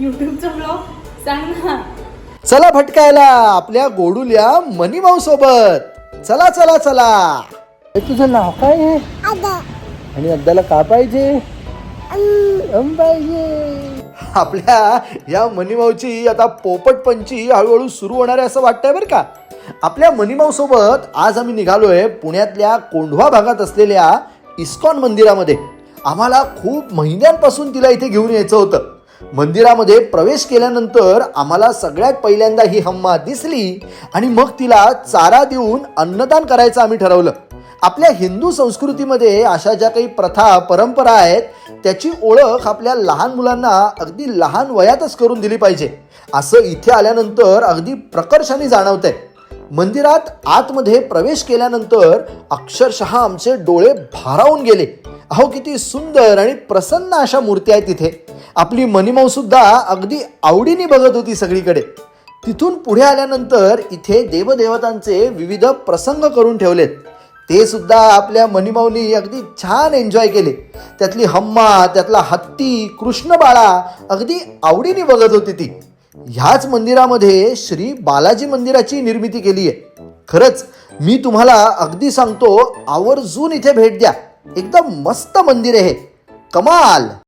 युट्यूबचा blog सांग ना. चला भटकायला आपल्या गोडूल्या मनीमाऊ सोबत. चला चला चला. ए, तुझं नाव काय आहे आणि अद्दाला का पाहिजे? अम. पाहिजे. आपल्या या मनीमाऊची आता पोपटपंची हळूहळू सुरू होणार आहे असं वाटतंय बरं का? आपल्या मनीमाऊ सोबत आज आम्ही निघालोय पुण्यातल्या कोंढवा भागात असलेल्या इस्कॉन मंदिरामध्ये. आम्हाला खूप महिन्यांपासून तिला इथे घेऊन यायचं होतं. मंदिरामध्ये प्रवेश केल्यानंतर आम्हाला सगळ्यात पहिल्यांदा ही हम्मा दिसली आणि मग तिला चारा देऊन अन्नदान करायचं आम्ही ठरवलं. आपल्या हिंदू संस्कृतीमध्ये अशा ज्या काही प्रथा परंपरा आहेत त्याची ओळख आपल्या लहान मुलांना अगदी लहान वयातच करून दिली पाहिजे. असं इथे आल्यानंतर अगदी प्रकर्षाने जाणवतंय. मंदिरात आतमध्ये प्रवेश केल्यानंतर अक्षरशः आमचे डोळे भारावून गेले. अहो किती सुंदर आणि प्रसन्न अशा मूर्ती आहेत तिथे. आपली मनीमाऊ सुद्धा अगदी आवडीने बघत होती सगळीकडे. तिथून पुढे आल्यानंतर इथे देवदेवतांचे विविध प्रसंग करून ठेवलेत. ते सुद्धा आपल्या मनीमाऊनी अगदी छान एन्जॉय केले. त्यातली हम्मा त्यातला हत्ती कृष्णबाळा अगदी आवडीने बघत होती ती. ह्याच मंदिरामध्ये श्री बालाजी मंदिराची निर्मिती केली आहे खरंच मी तुम्हाला अगदी सांगतो आवर्जून इथे भेट द्या. एकदम मस्त मंदिर आहे कमाल.